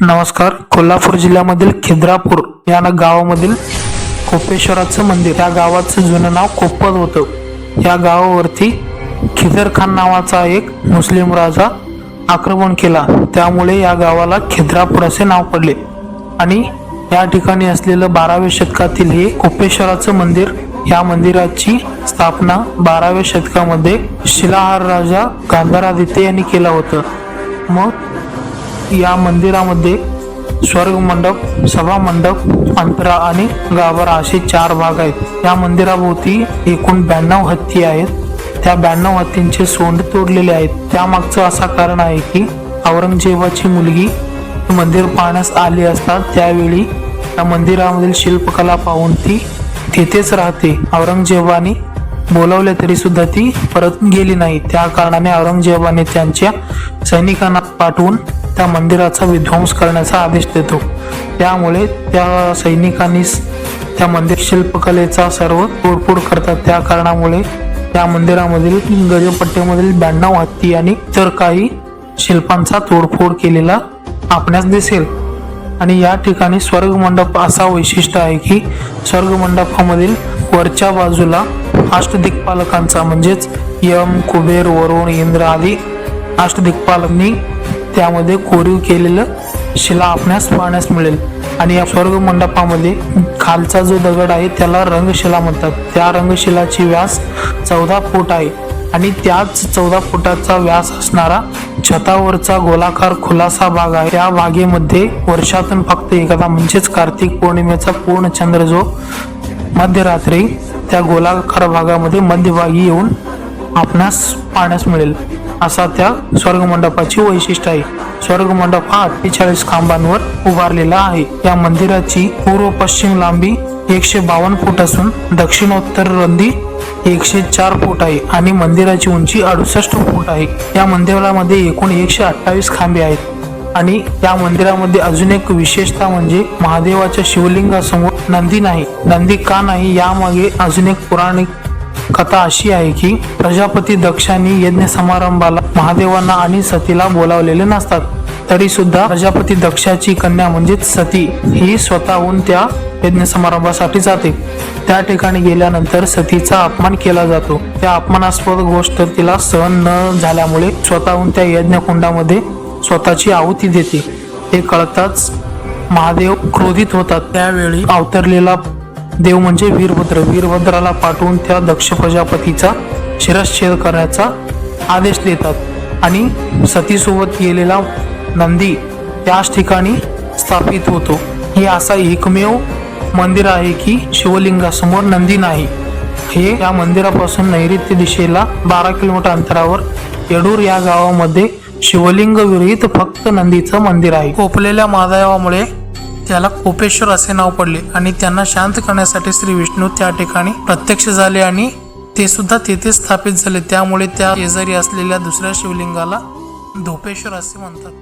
नमस्कार. कोल्हापूर जिल्ह्यामधील खिद्रापूर या ना गावामधील कोपेश्वराचं मंदिर. या गावाचं जुनं नाव कोप्पद होतं. या गावावरती खिदर खान नावाचा एक मुस्लिम राजा आक्रमण केला. त्यामुळे या गावाला खिद्रापूर असे नाव पडले. आणि या ठिकाणी असलेलं बाराव्या शतकातील हे कोपेश्वराचं मंदिर या मंदिराची स्थापना बाराव्या शतकामध्ये शिलाहार राजा गांधारादित्य यांनी केलं होतं. मग या मंदिरामध्ये स्वर्ग मंडप सभा मंडप अंतरा आणि गाभारा असे चार भाग आहेत. या मंदिराभोवती एकूण ब्याण्णव हत्ती आहेत. त्या ब्याण्णव हत्तींचे सोंड तोडलेले आहेत. त्यामागचं असा कारण आहे की औरंगजेबाची मुलगी मंदिर पाहण्यास आली असतात त्यावेळी या मंदिरामधील शिल्पकला पाहून ती तिथेच राहते. औरंगजेबाने बोलावले तरी सुद्धा ती परत गेली नाही. त्या कारणाने औरंगजेबाने त्यांच्या सैनिकांना पाठवून त्या मंदिराचा विध्वंस करण्याचा आदेश देतो. त्यामुळे त्या सैनिकांनी त्या मंदिर शिल्पकलेचा सर्व तोडफोड करतात. त्या कारणामुळे त्या मंदिरामधील गजपट्ट्यामधील ब्याण्णव हत्ती आणि इतर काही शिल्पांचा तोडफोड केलेला आपणास दिसेल. आणि या ठिकाणी स्वर्ग मंडप असा वैशिष्ट्य आहे की स्वर्ग मंडपामधील वरच्या बाजूला अष्टदिक्पालकांचा म्हणजेच यम कुबेर वरुण इंद्र आदी अष्टदिक्पालकांनी त्यामध्ये कोरीव केलेलं शिला आपणास पाहण्यास मिळेल. आणि या स्वर्ग मंडपामध्ये खालचा जो दगड आहे त्याला रंगशिला म्हणतात. त्या रंगशिलाची व्यास चौदा फूट आहे. आणि त्याच चौदा फुटाचा व्यास असणारा छतावरचा गोलाकार खुलासा भाग आहे. त्या भागेमध्ये वर्षातून फक्त एखादा म्हणजेच कार्तिक पौर्णिमेचा पूर्ण चंद्र जो मध्यरात्री त्या गोलाकार भागामध्ये मध्यभागी येऊन आपणास पाहण्यास मिळेल. असा त्या स्वर्गमंडपाची वैशिष्ट्य आहे. स्वर्गमंडप हा अठ्ठेचाळीस खांबांवर उभारलेला आहे. या मंदिराची पूर्व पश्चिम लांबी एकशे बावन्न फूट असून दक्षिणोत्तर रुंदी एकशे चार फूट आहे आणि मंदिराची उंची अडुसष्ट फूट आहे. या मंदिरामध्ये एकूण एकशे अठ्ठावीस खांबे आहेत आणि या मंदिरामध्ये अजून एक विशेषता म्हणजे महादेवाच्या शिवलिंगासमोर नंदी नाही. नंदी का नाही यामागे अजून एक पौराणिक कथा अशी आहे की प्रजापती दक्षांनी यज्ञ समारंभाला महादेवांना आणि सतीला बोलावलेले नसतात. तरी सुद्धा प्रजापती दक्षाची कन्या म्हणजेच सती ही स्वतःहून त्या यज्ञ समारंभासाठी जाते. त्या ठिकाणी गेल्यानंतर सतीचा अपमान केला जातो. त्या अपमानास्पद गोष्ट तिला सहन न झाल्यामुळे स्वतःहून त्या यज्ञकुंडामध्ये स्वतःची आहुती देते. हे कळताच महादेव क्रोधित होतात. त्यावेळी अवतरलेला देव म्हणजे वीरभद्र. वीरभद्राला पाठवून त्या दक्ष प्रजापतीचा शिरश्छेद करण्याचा आदेश देतात. आणि सतीसोबत गेलेला नंदी त्याच ठिकाणी स्थापित होतो. हे असा एकमेव मंदिर आहे की शिवलिंगासमोर नंदी नाही. हे या मंदिरापासून नैऋत्य दिशेला बारा किलोमीटर अंतरावर येडूर या गावामध्ये शिवलिंग विरहित फक्त नंदीचं मंदिर आहे. कोपलेल्या महादेवामुळे त्याला कोपेश्वर असे नाव पडले आणि त्यांना शांत करण्यासाठी श्री विष्णू त्या ठिकाणी प्रत्यक्ष झाले आणि ते सुद्धा तेथे स्थापित झाले. त्यामुळे त्या शेजारी असलेल्या दुसऱ्या शिवलिंगाला धोपेश्वर असे म्हणतात.